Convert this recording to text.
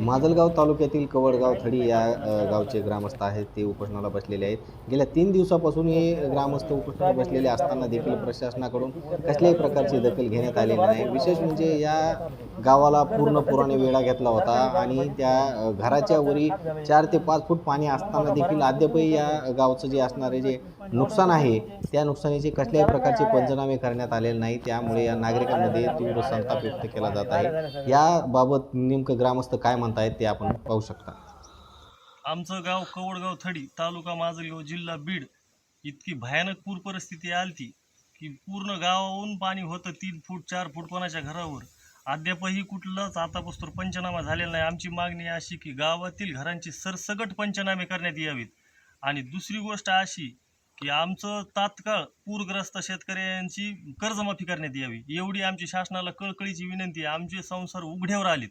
माजलगाव तालुक्यातील कवडगाव थडी या गावचे ग्रामस्थ आहेत. ते उपोषणाला बसलेले आहेत. गेल्या तीन दिवसापासून हे ग्रामस्थ उपोषणाला बसलेले असताना देखील प्रशासनाकडून कसल्याही प्रकारची दखल घेण्यात आलेली नाही. विशेष म्हणजे या गावाला पूर्ण पुराने वेढा घेतला होता आणि त्या घराच्या वरी चार ते पाच फूट पाणी असताना देखील अद्यापही या गावचं जे असणारे जे नुकसान आहे त्या नुकसानीचे कसल्याही प्रकारचे पंचनामे करण्यात आलेले नाही. त्यामुळे या नागरिकांमध्ये तीव्र संताप व्यक्त केला जात आहे. याबाबत नेमकं ग्रामस्थ काय म्हणतायत ते आपण पाहू शकता. आमचं गाव कवडगाव थडी तालुका माजलगाव जिल्हा बीड. इतकी भयानक पूर परिस्थिती आली की पूर्ण गावाहून पाणी होतं तीन फूट चार फूट कोणाच्या घरावर. अद्यापही कुठलाच आतापासून पंचनामा झालेला नाही. आमची मागणी अशी की गावातील घरांची सरसगट पंचनामे करण्यात यावीत. आणि दुसरी गोष्ट अशी की आमचं तात्काळ पूरग्रस्त शेतकऱ्यांची कर्जमाफी करण्यात यावी. एवढी आमची शासनाला कळकळीची विनंती आहे. आमचे संसार उघड्यावर आलेत.